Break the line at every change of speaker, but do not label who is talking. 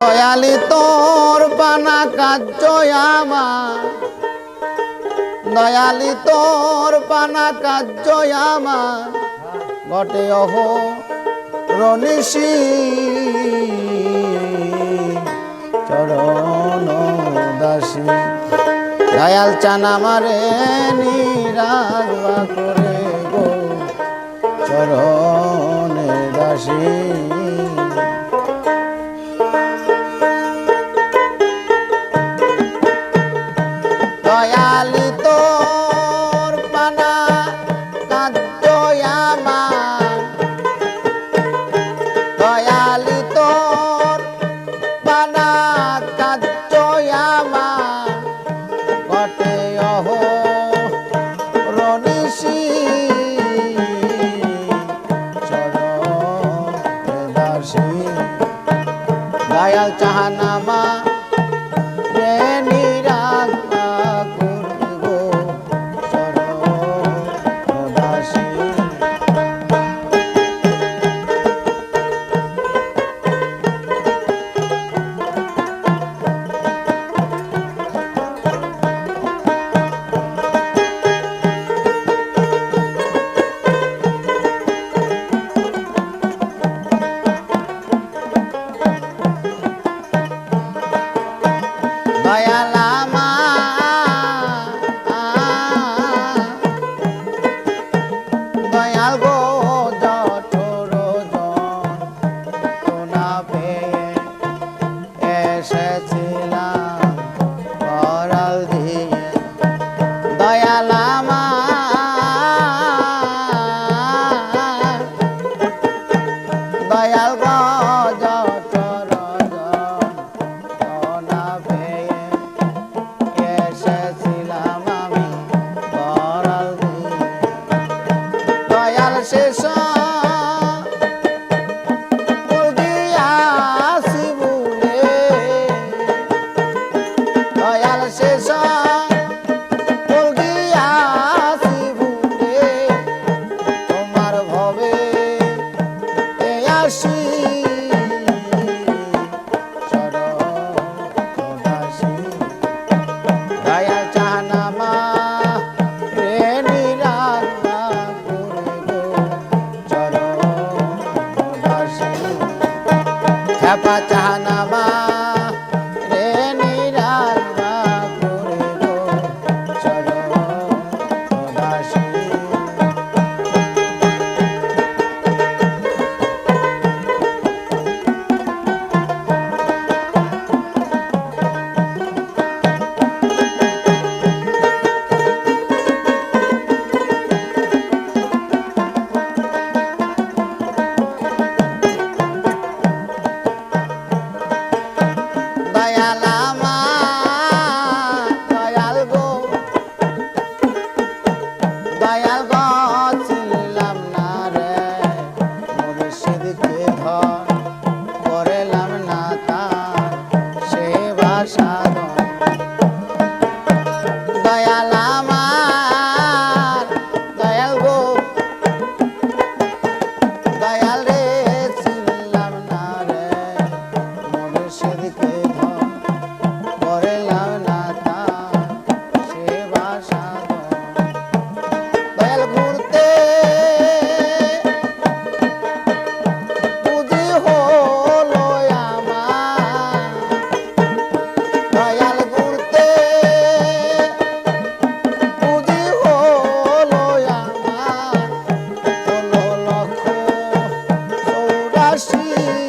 দয়ালি তোর পানা কাজ দয়ালি তোর পানা কাজ গটে অহ রনিষি চরণ দাসী। দয়াল চানা মারে নিরাগবা করে গো। চরণ দাসী। দয়াল চাহানামা প্রেমী पचहनम আসি